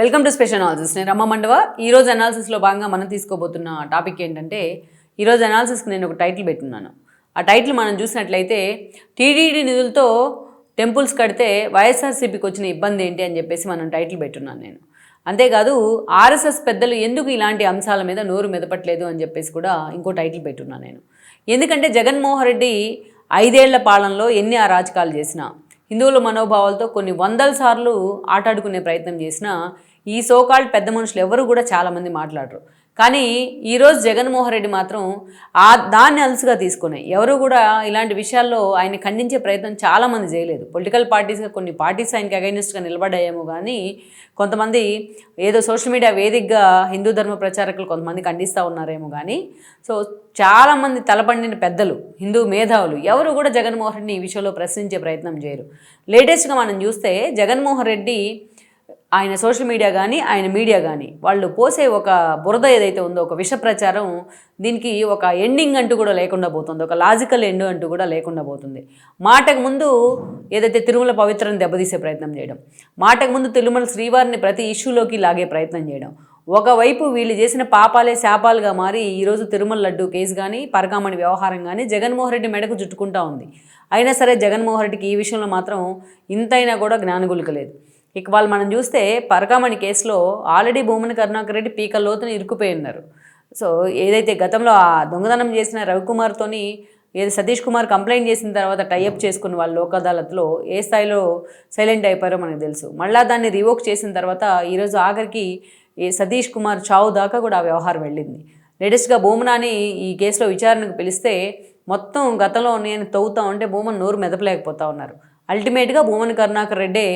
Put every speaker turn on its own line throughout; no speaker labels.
Welcome to special analysis నేను రమ్మ మండవ. ఈరోజు అనాలిసిస్లో భాగంగా మనం తీసుకోబోతున్న టాపిక్ ఏంటంటే ఈరోజు అనాలిసిస్కి నేను ఒక టైటిల్ పెట్టున్నాను. ఆ టైటిల్ మనం చూసినట్లయితే టీడీడీ నిధులతో టెంపుల్స్ కడితే వైఎస్ఆర్సీపీకి వచ్చిన ఇబ్బంది ఏంటి అని చెప్పేసి మనం టైటిల్ పెట్టున్నాను నేను. అంతేకాదు ఆర్ఎస్ఎస్ పెద్దలు ఎందుకు ఇలాంటి అంశాల మీద నోరు మెదపట్లేదు అని చెప్పేసి కూడా ఇంకో టైటిల్ పెట్టున్నాను నేను. ఎందుకంటే జగన్మోహన్ రెడ్డి ఐదేళ్ళ పాలనలో ఎన్ని అరాచకాలు చేసినా హిందువుల మనోభావాలతో కొన్ని వందల సార్లు ఆటాడుకునే ప్రయత్నం చేసినా ఈ సోకాల్డ్ పెద్ద మనుషులు ఎవరు కూడా చాలామంది మాట్లాడరు. కానీ ఈరోజు జగన్మోహన్ రెడ్డి మాత్రం ఆ దాన్ని అలసుగా తీసుకున్నాయి ఎవరు కూడా ఇలాంటి విషయాల్లో ఆయన ఖండించే ప్రయత్నం చాలామంది చేయలేదు. పొలిటికల్ పార్టీస్గా కొన్ని పార్టీస్ ఆయనకి అగైనెస్ట్గా నిలబడ్డాయేమో కానీ కొంతమంది ఏదో సోషల్ మీడియా వేదికగా హిందూ ధర్మ ప్రచారకులు కొంతమంది ఖండిస్తూ ఉన్నారేమో కానీ సో చాలామంది తలపండిన పెద్దలు హిందూ మేధావులు ఎవరు కూడా జగన్మోహన్ రెడ్డిని ఈ విషయంలో ప్రశ్నించే ప్రయత్నం చేయరు. లేటెస్ట్గా మనం చూస్తే జగన్మోహన్ రెడ్డి ఆయన సోషల్ మీడియా కానీ ఆయన మీడియా కానీ వాళ్ళు పోసే ఒక బురద ఏదైతే ఉందో ఒక విష ప్రచారం దీనికి ఒక ఎండింగ్ అంటూ కూడా లేకుండా పోతుంది. ఒక లాజికల్ ఎండ్ అంటూ కూడా లేకుండా పోతుంది. మాటకు ముందు ఏదైతే తిరుమల పవిత్రని దెబ్బతీసే ప్రయత్నం చేయడం మాటకు ముందు తిరుమల శ్రీవారిని ప్రతి ఇష్యూలోకి లాగే ప్రయత్నం చేయడం ఒకవైపు వీళ్ళు చేసిన పాపాలే శాపాలుగా మారి ఈరోజు తిరుమల లడ్డు కేసు కానీ పరకామణి వ్యవహారం కానీ జగన్మోహన్ రెడ్డి మెడకు చుట్టుకుంటా ఉంది. అయినా సరే జగన్మోహన్ రెడ్డికి ఈ విషయంలో మాత్రం ఇంతైనా కూడా జ్ఞానగులికలేదు ఇక వాళ్ళు మనం చూస్తే పరకామణి కేసులో ఆల్రెడీ భూమని కరుణాకర్ రెడ్డి పీక లోతున ఇరుక్కుపోయి ఉన్నారు. సో ఏదైతే గతంలో ఆ దొంగతనం చేసిన రవికుమార్తోని ఏది సతీష్ కుమార్ కంప్లైంట్ చేసిన తర్వాత టైఅప్ చేసుకున్న వాళ్ళు లోక్ అదాలత్లో ఏ స్థాయిలో సైలెంట్ అయిపోయారో మనకు తెలుసు. మళ్ళా దాన్ని రివోక్ చేసిన తర్వాత ఈరోజు ఆఖరికి ఈ సతీష్ కుమార్ చావు దాకా కూడా ఆ వ్యవహారం వెళ్ళింది. లేటెస్ట్గా భూమనాని ఈ కేసులో విచారణకు పిలిస్తే మొత్తం గతంలో నేను తవ్వుతా ఉంటే భూమన్ నోరు మెదపలేకపోతా ఉన్నారు అల్టిమేట్గా భూమన్ కరుణాకర్ రెడ్డే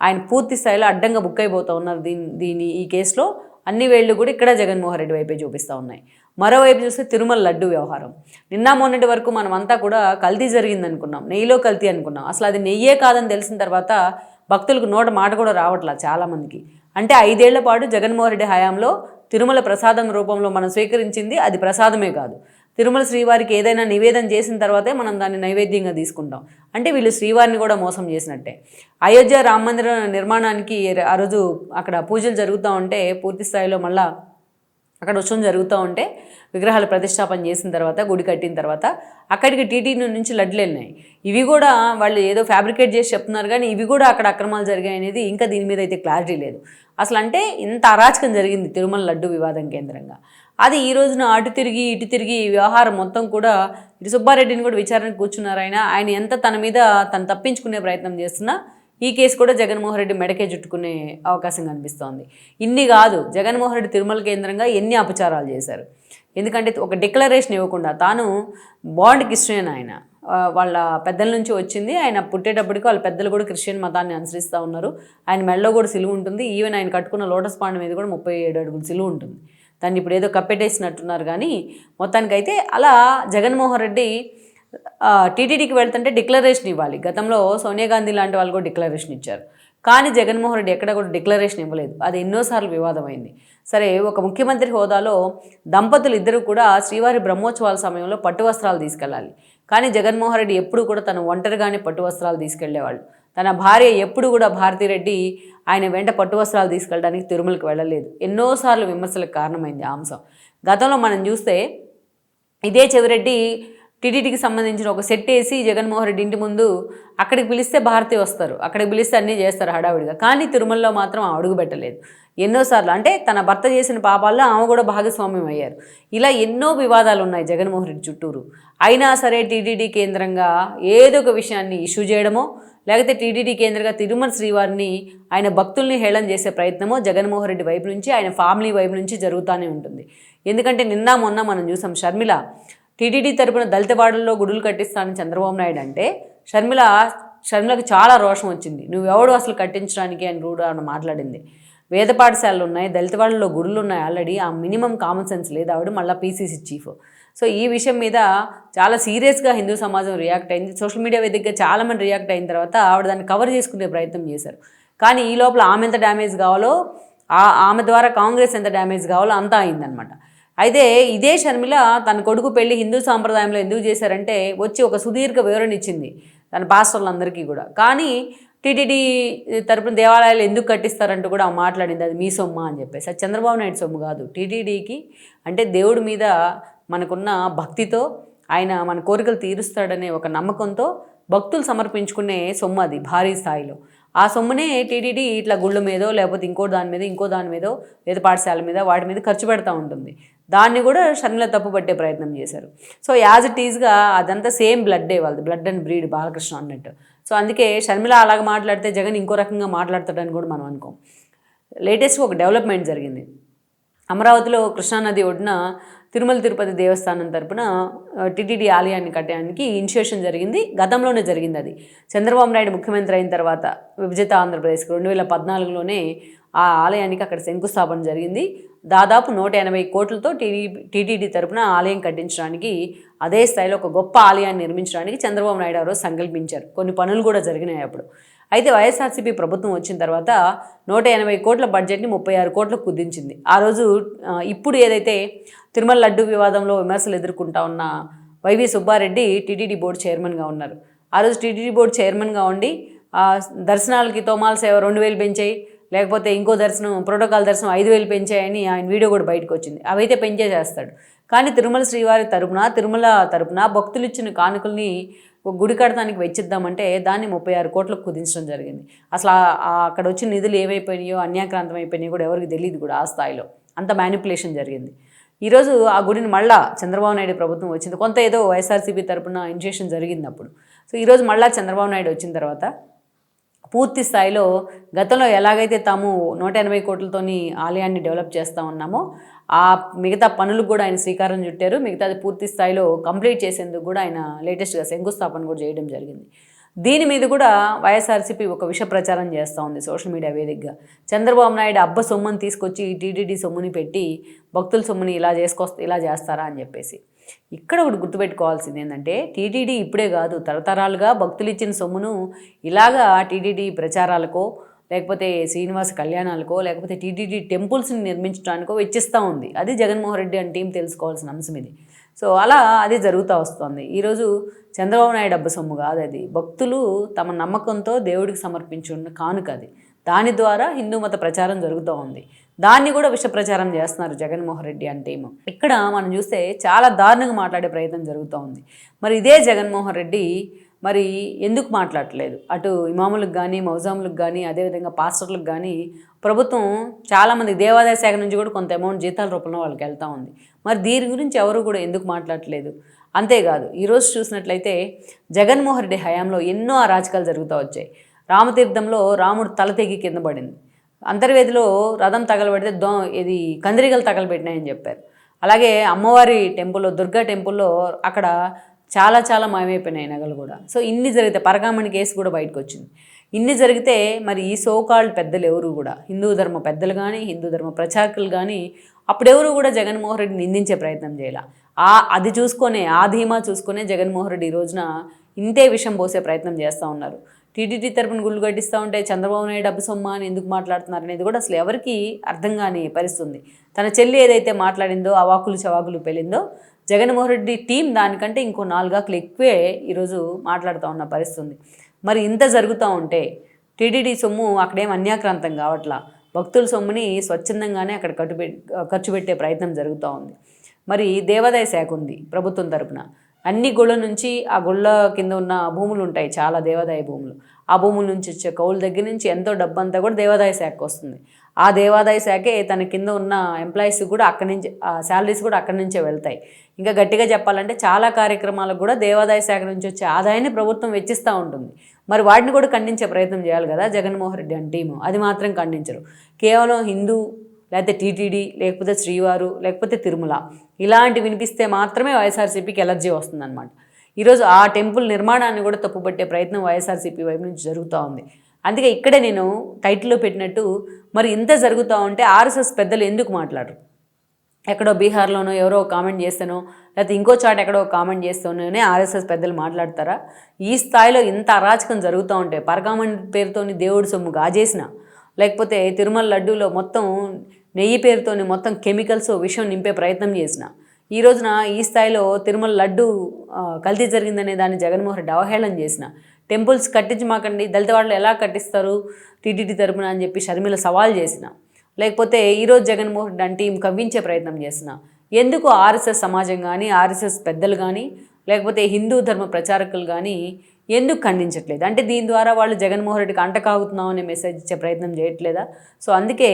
ఆయన పూర్తి స్థాయిలో అడ్డంగా బుక్ అయిపోతూ ఉన్నారు దీని దీని ఈ కేసులో. అన్ని వేళ్ళు కూడా ఇక్కడ జగన్మోహన్ రెడ్డి వైపే చూపిస్తూ ఉన్నాయి. మరోవైపు చూస్తే తిరుమల లడ్డు వ్యవహారం. నిన్న మొన్నటి వరకు మనం అంతా కూడా కల్తీ జరిగింది అనుకున్నాం. నెయ్యిలో కల్తీ అనుకున్నాం. అసలు అది నెయ్యే కాదని తెలిసిన తర్వాత భక్తులకు నోట మాట కూడా రావట్లా చాలామందికి అంటే ఐదేళ్ళ పాటు జగన్మోహన్ రెడ్డి హయాంలో తిరుమల ప్రసాదం రూపంలో మనం స్వీకరించింది అది ప్రసాదమే కాదు. తిరుమల శ్రీవారికి ఏదైనా నివేదన చేసిన తర్వాతే మనం దాన్ని నైవేద్యంగా తీసుకుంటాం. అంటే వీళ్ళు శ్రీవారిని కూడా మోసం చేసినట్టే. అయోధ్య రామ మందిర నిర్మాణానికి ఆ రోజు అక్కడ పూజలు జరుగుతూ ఉంటే పూర్తి స్థాయిలో మళ్ళా అక్కడ ఉత్సవం జరుగుతూ ఉంటే విగ్రహాలు ప్రతిష్టాపన చేసిన తర్వాత గుడి కట్టిన తర్వాత అక్కడికి టీటీడీ నుంచి లడ్లు వెళ్ళినాయి. ఇవి కూడా వాళ్ళు ఏదో ఫ్యాబ్రికేట్ చేసి చెప్తున్నారు కానీ ఇవి కూడా అక్కడ అక్రమాలు జరిగాయి అనేది ఇంకా దీని మీద అయితే క్లారిటీ లేదు. అసలు అంటే ఇంత అరాచకం జరిగింది తిరుమల లడ్డు వివాదం కేంద్రంగా. అది ఈ రోజున అటు తిరిగి ఇటు తిరిగి వ్యవహారం మొత్తం కూడా ఇటు సుబ్బారెడ్డిని కూడా విచారణకు కూర్చున్నారు ఆయన. ఆయన ఎంత తన మీద తను తప్పించుకునే ప్రయత్నం చేస్తున్నా ఈ కేసు కూడా జగన్మోహన్ రెడ్డి మెడకే చుట్టుకునే అవకాశం కనిపిస్తోంది. ఇన్ని కాదు జగన్మోహన్ రెడ్డి తిరుమల కేంద్రంగా ఎన్ని అపచారాలు చేశారు? ఎందుకంటే ఒక డిక్లరేషన్ ఇవ్వకుండా తాను బాండ్ క్రిస్టియన్ ఆయన. వాళ్ళ పెద్దల నుంచి వచ్చింది. ఆయన పుట్టేటప్పటికి వాళ్ళ పెద్దలు కూడా క్రిస్టియన్ మతాన్ని అనుసరిస్తూ ఉన్నారు. ఆయన మెడలో కూడా సిలువు ఉంటుంది. ఈవెన్ ఆయన కట్టుకున్న లోటస్ పాండ్ మీద కూడా ముప్పై ఏడు అడుగులు సిలువు ఉంటుంది. దాన్ని ఇప్పుడు ఏదో కప్పెట్టేసినట్టున్నారు కానీ మొత్తానికైతే అలా జగన్మోహన్ రెడ్డి టీటీడీకి వెళ్తుంటే డిక్లరేషన్ ఇవ్వాలి. గతంలో సోనియా గాంధీ లాంటి వాళ్ళు కూడా డిక్లరేషన్ ఇచ్చారు. కానీ జగన్మోహన్ రెడ్డి ఎక్కడ కూడా డిక్లరేషన్ ఇవ్వలేదు. అది ఎన్నోసార్లు వివాదమైంది. సరే ఒక ముఖ్యమంత్రి హోదాలో దంపతులు ఇద్దరు కూడా శ్రీవారి బ్రహ్మోత్సవాల సమయంలో పట్టు వస్త్రాలు తీసుకెళ్ళాలి. కానీ జగన్మోహన్ రెడ్డి ఎప్పుడు కూడా తను ఒంటరిగానే పట్టు వస్త్రాలు తీసుకెళ్ళేవాళ్ళు తన భార్య ఎప్పుడు కూడా భారతిరెడ్డి ఆయన వెంట పట్టు వస్త్రాలు తీసుకెళ్ళడానికి తిరుమలకి వెళ్ళలేదు. ఎన్నోసార్లు విమర్శలకు కారణమైంది ఆ అంశం. గతంలో మనం చూస్తే ఇదే చెవిరెడ్డి టీటీడీకి సంబంధించిన ఒక సెట్ వేసి జగన్మోహన్ రెడ్డి ఇంటి ముందు అక్కడికి పిలిస్తే భారతి వస్తారు అక్కడికి పిలిస్తే అన్నీ చేస్తారు హడావిడిగా. కానీ తిరుమలలో మాత్రం ఆమె అడుగు పెట్టలేదు. ఎన్నోసార్లు అంటే తన భర్త చేసిన పాపాల్లో ఆమె కూడా భాగస్వామ్యం అయ్యారు. ఇలా ఎన్నో వివాదాలు ఉన్నాయి జగన్మోహన్ రెడ్డి చుట్టూరు. అయినా సరే టీటీడీ కేంద్రంగా ఏదో ఒక విషయాన్ని ఇష్యూ చేయడమో లేకపోతే టీడీడీ కేంద్రంగా తిరుమల శ్రీవారిని ఆయన భక్తుల్ని హేళన చేసే ప్రయత్నమో జగన్మోహన్ రెడ్డి వైపు నుంచి ఆయన ఫ్యామిలీ వైపు నుంచి జరుగుతూనే ఉంటుంది. ఎందుకంటే నిన్న మొన్న మనం చూసాం షర్మిల టీటీడీ తరపున దళితవాడల్లో గుడులు కట్టిస్తానని చంద్రబాబు నాయుడు అంటే షర్మిల షర్మిలకు చాలా రోషం వచ్చింది. నువ్వెవడు అసలు కట్టించడానికి? అని కూడా ఆమె మాట్లాడింది. వేద పాఠశాలలు ఉన్నాయి దళితవాడల్లో గుడులు ఉన్నాయి ఆల్రెడీ ఆ మినిమం కామన్ సెన్స్ లేదు ఆవిడ మళ్ళీ పీసీసీ చీఫ్. సో ఈ విషయం మీద చాలా సీరియస్గా హిందూ సమాజం రియాక్ట్ అయింది. సోషల్ మీడియా వేదికగా చాలామంది రియాక్ట్ అయిన తర్వాత ఆవిడ దాన్ని కవర్ చేసుకునే ప్రయత్నం చేశారు. కానీ ఈ లోపల ఆమె ఎంత డ్యామేజ్ కావాలో ఆ- ఆమె ద్వారా కాంగ్రెస్ ఎంత డ్యామేజ్ కావాలో అంతా అయిందనమాట అయితే ఇదే షర్మిల తన కొడుకు పెళ్ళి హిందూ సాంప్రదాయంలో ఎందుకు చేశారంటే వచ్చి ఒక సుదీర్ఘ వివరణ ఇచ్చింది తన పాస్టర్లందరికీ కూడా. కానీ టీటీడీ తరపున దేవాలయాలు ఎందుకు కట్టిస్తారంటూ కూడా మాట్లాడింది. అది మీ సొమ్మ అని చెప్పేసి. అది చంద్రబాబు నాయుడు సొమ్ము కాదు. టీటీడీకి అంటే దేవుడి మీద మనకున్న భక్తితో ఆయన మన కోరికలు తీరుస్తాడనే ఒక నమ్మకంతో భక్తులు సమర్పించుకునే సొమ్ము అది భారీ స్థాయిలో. ఆ సొమ్మునే టీటీడీ ఇట్లా గుళ్ళ మీదో లేకపోతే ఇంకో దాని మీద ఇంకో దాని మీదో లేదా పాఠశాల మీద వాటి మీద ఖర్చు పెడతా ఉంటుంది. దాన్ని కూడా షర్మిల తప్పు పట్టే ప్రయత్నం చేశారు. సో యాజ్ ఇట్ ఈజ్గా అదంతా సేమ్ బ్లడ్డే వాళ్ళది బ్లడ్ అండ్ బ్రీడ్ బాలకృష్ణ అన్నట్టు. సో అందుకే షర్మిల అలాగ మాట్లాడితే జగన్ ఇంకో రకంగా మాట్లాడతాడని కూడా మనం అనుకోం. లేటెస్ట్గా ఒక డెవలప్మెంట్ జరిగింది. అమరావతిలో కృష్ణానది ఒడ్డున తిరుమల తిరుపతి దేవస్థానం తరపున టిటిడి ఆలయాన్ని కట్టడానికి ఇనిషియేషన్ జరిగింది. గతంలోనే జరిగింది అది. చంద్రబాబు నాయుడు ముఖ్యమంత్రి అయిన తర్వాత విభజిత ఆంధ్రప్రదేశ్కి రెండు వేల పద్నాలుగులోనే ఆ ఆలయానికి అక్కడ శంకుస్థాపన జరిగింది. దాదాపు నూట ఎనభై కోట్లతో టీడీ టీటీడీ తరపున ఆలయం కట్టించడానికి అదే స్థాయిలో ఒక గొప్ప ఆలయాన్ని నిర్మించడానికి చంద్రబాబు నాయుడు గారు సంకల్పించారు. కొన్ని పనులు కూడా జరిగినాయి అప్పుడు. అయితే వైఎస్ఆర్సీపీ ప్రభుత్వం వచ్చిన తర్వాత నూట ఎనభై కోట్ల బడ్జెట్ని ముప్పై ఆరు కోట్లకు కుదించింది. ఆ రోజు ఇప్పుడు ఏదైతే తిరుమల లడ్డు వివాదంలో విమర్శలు ఎదుర్కొంటా ఉన్న వైవి సుబ్బారెడ్డి టీటీడీ బోర్డు చైర్మన్గా ఉన్నారు. ఆ రోజు టీటీడీ బోర్డు చైర్మన్గా ఉండి దర్శనాలకి తోమాల సేవ రెండు వేలు పెంచాయి లేకపోతే ఇంకో దర్శనం ప్రోటోకాల్ దర్శనం ఐదు వేలు పెంచాయని ఆయన వీడియో కూడా బయటకు వచ్చింది. అవైతే పెంచేసేస్తాడు. కానీ తిరుమల శ్రీవారి తరపున తిరుమల తరపున భక్తులు ఇచ్చిన కానుకల్ని ఒక గుడి కడతానికి వెచ్చిద్దామంటే దాన్ని ముప్పై ఆరు కోట్లకు కుదించడం జరిగింది. అసలు అక్కడ వచ్చిన నిధులు ఏమైపోయినాయో అన్యాక్రాంతం అయిపోయినాయో కూడా ఎవరికి తెలియదు కూడా ఆ స్థాయిలో. అంత మ్యానిపులేషన్ జరిగింది. ఈరోజు ఆ గుడిని మళ్ళా చంద్రబాబు నాయుడు ప్రభుత్వం వచ్చింది. కొంత ఏదో వైఎస్ఆర్సీపీ తరపున ఇనిషియేషన్ జరిగింది అప్పుడు. సో ఈరోజు మళ్ళా చంద్రబాబు నాయుడు వచ్చిన తర్వాత పూర్తి స్థాయిలో గతంలో ఎలాగైతే తాము నూట ఎనభై కోట్లతోని ఆలయాన్ని డెవలప్ చేస్తూ ఉన్నామో ఆ మిగతా పనులకు కూడా ఆయన శ్రీకారం చుట్టారు. మిగతాది పూర్తి స్థాయిలో కంప్లీట్ చేసేందుకు కూడా ఆయన లేటెస్ట్గా శంకుస్థాపన కూడా చేయడం జరిగింది. దీని మీద కూడా వైఎస్ఆర్సీపీ ఒక విష ప్రచారం చేస్తూ ఉంది సోషల్ మీడియా వేదికగా. చంద్రబాబు నాయుడు అబ్బ సొమ్ముని తీసుకొచ్చి టీటీడీ సొమ్ముని పెట్టి భక్తుల సొమ్ముని ఇలా చేసుకొస్తా ఇలా చేస్తారా అని చెప్పేసి. ఇక్కడ ఒకటి గుర్తుపెట్టుకోవాల్సింది ఏంటంటే టీటీడీ ఇప్పుడే కాదు తరతరాలుగా భక్తులు ఇచ్చిన సొమ్మును ఇలాగా టీటీడీ ప్రచారాలకో లేకపోతే శ్రీనివాస కళ్యాణాలకో లేకపోతే టీటీడీ టెంపుల్స్ని నిర్మించడానికో వెచ్చిస్తూ ఉంది. అది జగన్మోహన్ రెడ్డి అని టీం తెలుసుకోవాల్సిన అంశం ఇది. సో అలా అది జరుగుతూ వస్తుంది. ఈరోజు చంద్రబాబు నాయుడు డబ్బు సొమ్ము కాదు అది. భక్తులు తమ నమ్మకంతో దేవుడికి సమర్పించున్న కానుక అది. దాని ద్వారా హిందూ మత ప్రచారం జరుగుతూ ఉంది. దాన్ని కూడా విష ప్రచారం చేస్తున్నారు జగన్మోహన్ రెడ్డి అంటే ఏమో ఇక్కడ మనం చూస్తే చాలా దారుణంగా మాట్లాడే ప్రయత్నం జరుగుతూ ఉంది. మరి ఇదే జగన్మోహన్ రెడ్డి మరి ఎందుకు మాట్లాడలేదు అటు ఇమాములకు కానీ మౌజాములకు కానీ అదేవిధంగా పాస్టర్లకు కానీ ప్రభుత్వం చాలామంది దేవాదాయ శాఖ నుంచి కూడా కొంత అమౌంట్ జీతాల రూపంలో వాళ్ళకి వెళ్తూ ఉంది. మరి దీని గురించి ఎవరు కూడా ఎందుకు మాట్లాడట్లేదు? అంతేకాదు ఈరోజు చూసినట్లయితే జగన్మోహన్ రెడ్డి హయాంలో ఎన్నో అరాచకాలు జరుగుతూ వచ్చాయి. రామతీర్థంలో రాముడు తల తెగి కింద పడింది. అంతర్వేదిలో రథం తగలబెడితే దో ఇది కందిరీగలు తగలబెట్టినాయని చెప్పారు. అలాగే అమ్మవారి టెంపుల్లో దుర్గా టెంపుల్లో అక్కడ చాలా చాలా మాయమైపోయినాయి నగలు కూడా. సో ఇన్ని జరిగితే పరగామణి కేసు కూడా బయటకు వచ్చింది ఇన్ని జరిగితే మరి ఈ సోకాల్డ్ పెద్దలు ఎవరు కూడా? హిందూ ధర్మ పెద్దలు కానీ హిందూ ధర్మ ప్రచారకులు కానీ అప్పుడెవరు కూడా జగన్మోహన్ రెడ్డి నిందించే ప్రయత్నం చేయాల. ఆ అది చూసుకొనే ఆ ధీమా చూసుకొనే జగన్మోహన్ రెడ్డి ఈ రోజున ఇంతే విషం పోసే ప్రయత్నం చేస్తూ ఉన్నారు. టీటీడీ తరపున గుళ్ళు కట్టిస్తూ ఉంటే చంద్రబాబు నాయుడు డబ్బు సొమ్మ అని ఎందుకు మాట్లాడుతున్నారు అనేది కూడా అసలు ఎవరికి అర్థం కాని పరిస్థితుంది. తన చెల్లి ఏదైతే మాట్లాడిందో అవాకులు చవాకులు పెళ్ళిందో జగన్మోహన్ రెడ్డి టీం దానికంటే ఇంకో నాలుగాకులు ఎక్కువే ఈరోజు మాట్లాడుతూ ఉన్న పరిస్థితి ఉంది మరి ఇంత జరుగుతూ ఉంటే టీడీడీ సొమ్ము అక్కడేం అన్యాక్రాంతం కావట్లా? భక్తుల సొమ్ముని స్వచ్ఛందంగానే అక్కడ కట్టు ఖర్చు పెట్టే ప్రయత్నం జరుగుతూ ఉంది. మరి దేవాదాయ శాఖ ఉంది ప్రభుత్వం తరపున. అన్ని గుళ్ళ నుంచి ఆ గుళ్ళ కింద ఉన్న భూములు ఉంటాయి చాలా దేవాదాయ భూములు. ఆ భూముల నుంచి వచ్చే కౌలు దగ్గర నుంచి ఎంతో డబ్బు అంతా కూడా దేవాదాయ శాఖకు వస్తుంది. ఆ దేవాదాయ శాఖే తన కింద ఉన్న ఎంప్లాయీస్ కూడా అక్కడి నుంచి ఆ శాలరీస్ కూడా అక్కడి నుంచే వెళ్తాయి. ఇంకా గట్టిగా చెప్పాలంటే చాలా కార్యక్రమాలకు కూడా దేవాదాయ శాఖ నుంచి వచ్చే ఆదాయాన్ని ప్రభుత్వం వెచ్చిస్తూ ఉంటుంది. మరి వాటిని కూడా ఖండించే ప్రయత్నం చేయాలి కదా జగన్మోహన్ రెడ్డి అని టీము. అది మాత్రం ఖండించరు. కేవలం హిందూ లేకపోతే టీటీడీ లేకపోతే శ్రీవారు లేకపోతే తిరుమల ఇలాంటి వినిపిస్తే మాత్రమే వైఎస్ఆర్సీపీకి ఎలర్జీ వస్తుందన్నమాట. ఈరోజు ఆ టెంపుల్ నిర్మాణాన్ని కూడా తప్పుపట్టే ప్రయత్నం వైఎస్ఆర్సీపీ వైపు నుంచి జరుగుతూ ఉంది. అందుకే ఇక్కడే నేను టైటిల్లో పెట్టినట్టు మరి ఇంత జరుగుతూ ఉంటే ఆర్ఎస్ఎస్ పెద్దలు ఎందుకు మాట్లాడరు? ఎక్కడో బీహార్లోనో ఎవరో కామెంట్ చేస్తానో లేకపోతే ఇంకో చాట ఎక్కడో కామెంట్ చేస్తానోనే ఆర్ఎస్ఎస్ పెద్దలు మాట్లాడతారా? ఈ స్థాయిలో ఇంత అరాచకం జరుగుతూ ఉంటే పరకామణి పేరుతోని దేవుడి సొమ్ము గాజేసిన లేకపోతే తిరుమల లడ్డూలో మొత్తం నెయ్యి పేరుతోని మొత్తం కెమికల్స్ విషయం నింపే ప్రయత్నం చేసిన ఈ రోజున ఈ స్థాయిలో తిరుమల లడ్డు కల్తీ జరిగిందనే దాన్ని జగన్మోహన్ రెడ్డి అవహేళన చేసిన. టెంపుల్స్ కట్టించి మాకండి దళిత వాళ్ళు ఎలా కట్టిస్తారు టీటీడీ తరపున అని చెప్పి షర్మిల సవాల్ చేసిన. లేకపోతే ఈరోజు జగన్మోహన్ రెడ్డి అంటే కవ్వించే ప్రయత్నం చేసిన. ఎందుకు ఆర్ఎస్ఎస్ సమాజం కానీ ఆర్ఎస్ఎస్ పెద్దలు కానీ లేకపోతే హిందూ ధర్మ ప్రచారకులు కానీ ఎందుకు ఖండించట్లేదు? అంటే దీని ద్వారా వాళ్ళు జగన్మోహన్ రెడ్డికి అంటకాగుతున్నాం అనే మెసేజ్ ఇచ్చే ప్రయత్నం చేయట్లేదా? సో అందుకే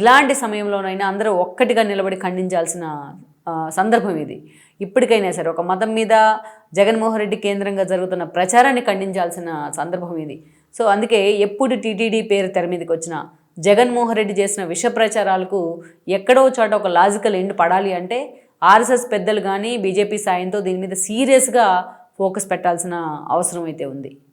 ఇలాంటి సమయంలోనైనా అందరూ ఒక్కటిగా నిలబడి ఖండించాల్సిన సందర్భం ఇది. ఇప్పటికైనా సరే ఒక మతం మీద జగన్మోహన్ రెడ్డి కేంద్రంగా జరుగుతున్న ప్రచారాన్ని ఖండించాల్సిన సందర్భం ఇది. సో అందుకే ఎప్పుడు టీటీడీ పేరు తెర మీదకి వచ్చినా జగన్మోహన్ రెడ్డి చేసిన విష ప్రచారాలకు ఎక్కడో చోట ఒక లాజికల్ ఎండ్ పడాలి అంటే ఆర్ఎస్ఎస్ పెద్దలు కానీ బీజేపీ సాయంతో దీని మీద సీరియస్గా ఫోకస్ పెట్టాల్సిన అవసరం అయితే ఉంది.